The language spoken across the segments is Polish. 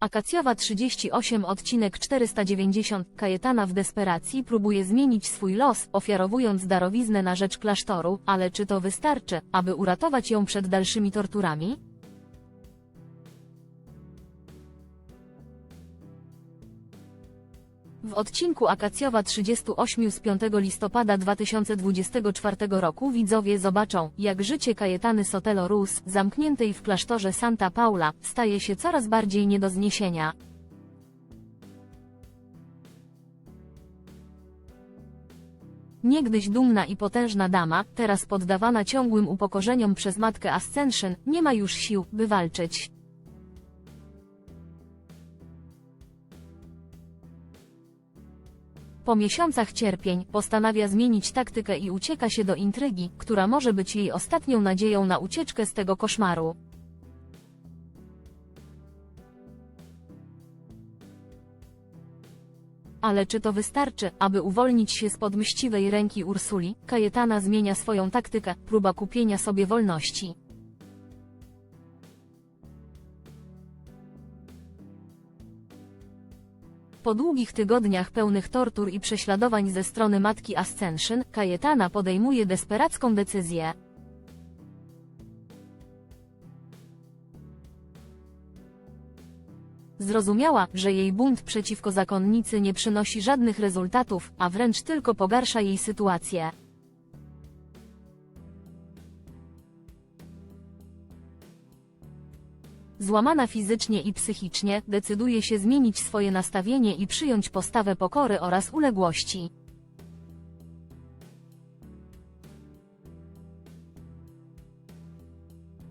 Akacjowa 38 odcinek 490 Kajetana w desperacji próbuje zmienić swój los, ofiarowując darowiznę na rzecz klasztoru, ale czy to wystarczy, aby uratować ją przed dalszymi torturami? W odcinku Akacjowa 38 z 5 listopada 2024 roku widzowie zobaczą, jak życie Kajetany Sotelo Rus, zamkniętej w klasztorze Santa Paula, staje się coraz bardziej nie do zniesienia. Niegdyś dumna i potężna dama, teraz poddawana ciągłym upokorzeniom przez matkę Ascension, nie ma już sił, by walczyć. Po miesiącach cierpień, postanawia zmienić taktykę i ucieka się do intrygi, która może być jej ostatnią nadzieją na ucieczkę z tego koszmaru. Ale czy to wystarczy, aby uwolnić się spod mściwej ręki Ursuli? Kajetana zmienia swoją taktykę, próba kupienia sobie wolności. Po długich tygodniach pełnych tortur i prześladowań ze strony matki Ascension, Kajetana podejmuje desperacką decyzję. Zrozumiała, że jej bunt przeciwko zakonnicy nie przynosi żadnych rezultatów, a wręcz tylko pogarsza jej sytuację. Złamana fizycznie i psychicznie, decyduje się zmienić swoje nastawienie i przyjąć postawę pokory oraz uległości.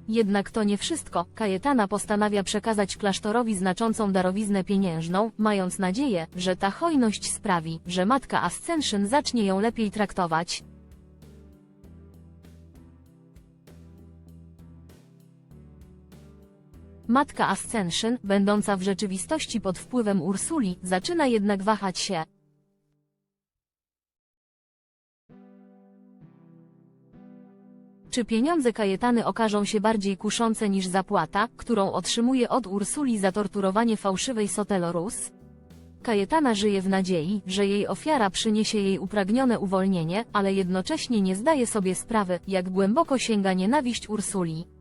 Jednak to nie wszystko, Kajetana postanawia przekazać klasztorowi znaczącą darowiznę pieniężną, mając nadzieję, że ta hojność sprawi, że matka Ascension zacznie ją lepiej traktować. Matka Ascension, będąca w rzeczywistości pod wpływem Ursuli, zaczyna jednak wahać się. Czy pieniądze Kajetany okażą się bardziej kuszące niż zapłata, którą otrzymuje od Ursuli za torturowanie fałszywej Sotelorus? Kajetana żyje w nadziei, że jej ofiara przyniesie jej upragnione uwolnienie, ale jednocześnie nie zdaje sobie sprawy, jak głęboko sięga nienawiść Ursuli.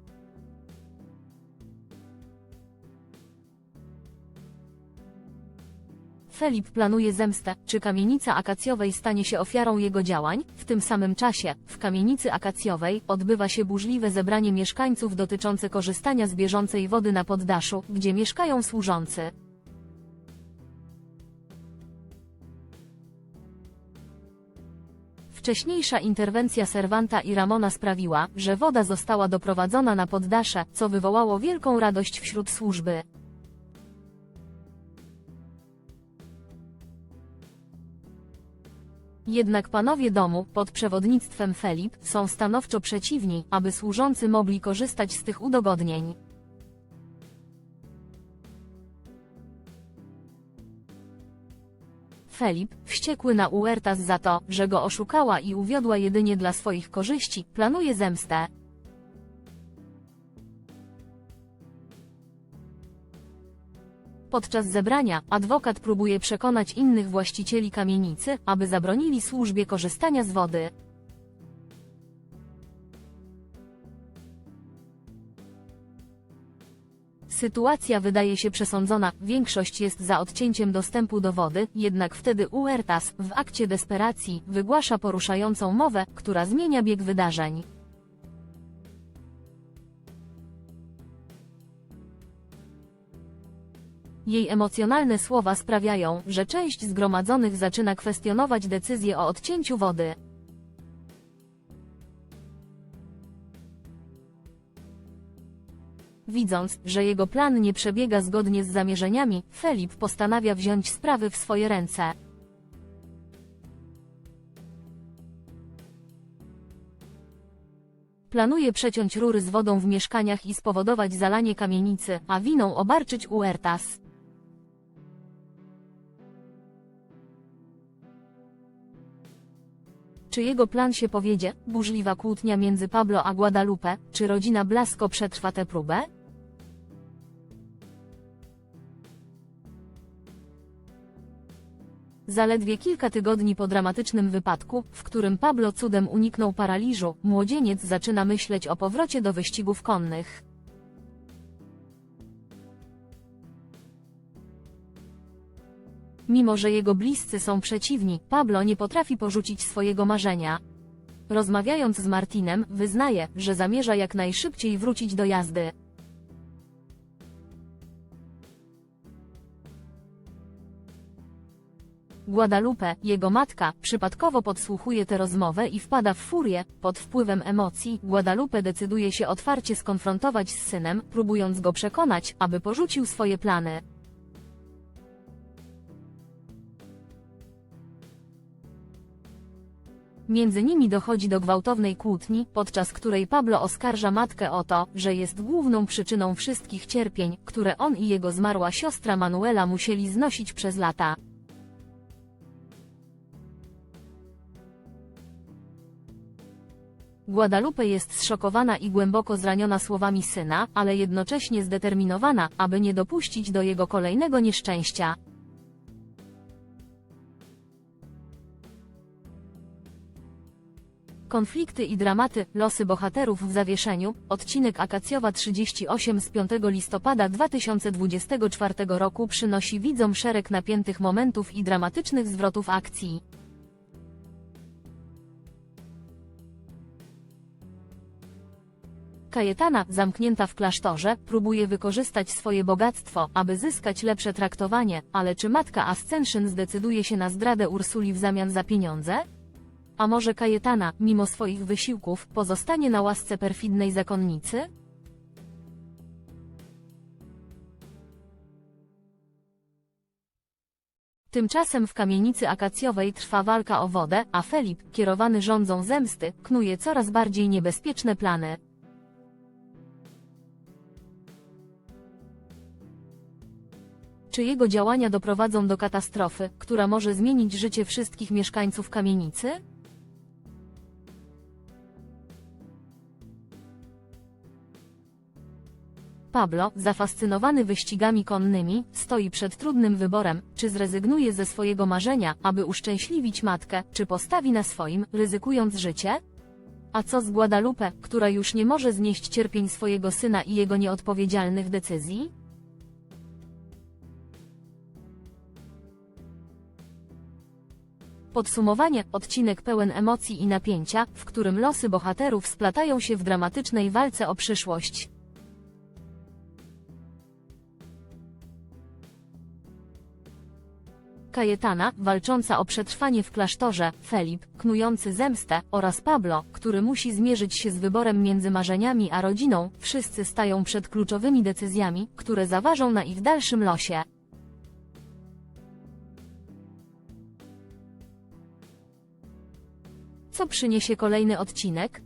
Felip planuje zemstę, czy kamienica akacjowej stanie się ofiarą jego działań? W tym samym czasie, w kamienicy akacjowej, odbywa się burzliwe zebranie mieszkańców dotyczące korzystania z bieżącej wody na poddaszu, gdzie mieszkają służący. Wcześniejsza interwencja Serwanta i Ramona sprawiła, że woda została doprowadzona na poddasze, co wywołało wielką radość wśród służby. Jednak panowie domu, pod przewodnictwem Felip, są stanowczo przeciwni, aby służący mogli korzystać z tych udogodnień. Felip, wściekły na Uertas za to, że go oszukała i uwiodła jedynie dla swoich korzyści, planuje zemstę. Podczas zebrania, adwokat próbuje przekonać innych właścicieli kamienicy, aby zabronili służbie korzystania z wody. Sytuacja wydaje się przesądzona, większość jest za odcięciem dostępu do wody, jednak wtedy Uertas, w akcie desperacji, wygłasza poruszającą mowę, która zmienia bieg wydarzeń. Jej emocjonalne słowa sprawiają, że część zgromadzonych zaczyna kwestionować decyzję o odcięciu wody. Widząc, że jego plan nie przebiega zgodnie z zamierzeniami, Felip postanawia wziąć sprawy w swoje ręce. Planuje przeciąć rury z wodą w mieszkaniach i spowodować zalanie kamienicy, a winą obarczyć Uertas. Czy jego plan się powiedzie? Burzliwa kłótnia między Pablo a Guadalupe, czy rodzina Blasko przetrwa tę próbę? Zaledwie kilka tygodni po dramatycznym wypadku, w którym Pablo cudem uniknął paraliżu, młodzieniec zaczyna myśleć o powrocie do wyścigów konnych. Mimo że jego bliscy są przeciwni, Pablo nie potrafi porzucić swojego marzenia. Rozmawiając z Martinem, wyznaje, że zamierza jak najszybciej wrócić do jazdy. Guadalupe, jego matka, przypadkowo podsłuchuje tę rozmowę i wpada w furię. Pod wpływem emocji, Guadalupe decyduje się otwarcie skonfrontować z synem, próbując go przekonać, aby porzucił swoje plany. Między nimi dochodzi do gwałtownej kłótni, podczas której Pablo oskarża matkę o to, że jest główną przyczyną wszystkich cierpień, które on i jego zmarła siostra Manuela musieli znosić przez lata. Guadalupe jest zszokowana i głęboko zraniona słowami syna, ale jednocześnie zdeterminowana, aby nie dopuścić do jego kolejnego nieszczęścia. Konflikty i dramaty, losy bohaterów w zawieszeniu, odcinek Akacjowa 38 z 5 listopada 2024 roku przynosi widzom szereg napiętych momentów i dramatycznych zwrotów akcji. Kajetana, zamknięta w klasztorze, próbuje wykorzystać swoje bogactwo, aby zyskać lepsze traktowanie, ale czy matka Ascension zdecyduje się na zdradę Ursuli w zamian za pieniądze? A może Kajetana, mimo swoich wysiłków, pozostanie na łasce perfidnej zakonnicy? Tymczasem w kamienicy akacjowej trwa walka o wodę, a Felip, kierowany rządzą zemsty, knuje coraz bardziej niebezpieczne plany. Czy jego działania doprowadzą do katastrofy, która może zmienić życie wszystkich mieszkańców kamienicy? Pablo, zafascynowany wyścigami konnymi, stoi przed trudnym wyborem, czy zrezygnuje ze swojego marzenia, aby uszczęśliwić matkę, czy postawi na swoim, ryzykując życie? A co z Guadalupe, która już nie może znieść cierpień swojego syna i jego nieodpowiedzialnych decyzji? Podsumowanie, odcinek pełen emocji i napięcia, w którym losy bohaterów splatają się w dramatycznej walce o przyszłość. Kajetana, walcząca o przetrwanie w klasztorze, Felip, knujący zemstę, oraz Pablo, który musi zmierzyć się z wyborem między marzeniami a rodziną, wszyscy stają przed kluczowymi decyzjami, które zaważą na ich dalszym losie. Co przyniesie kolejny odcinek?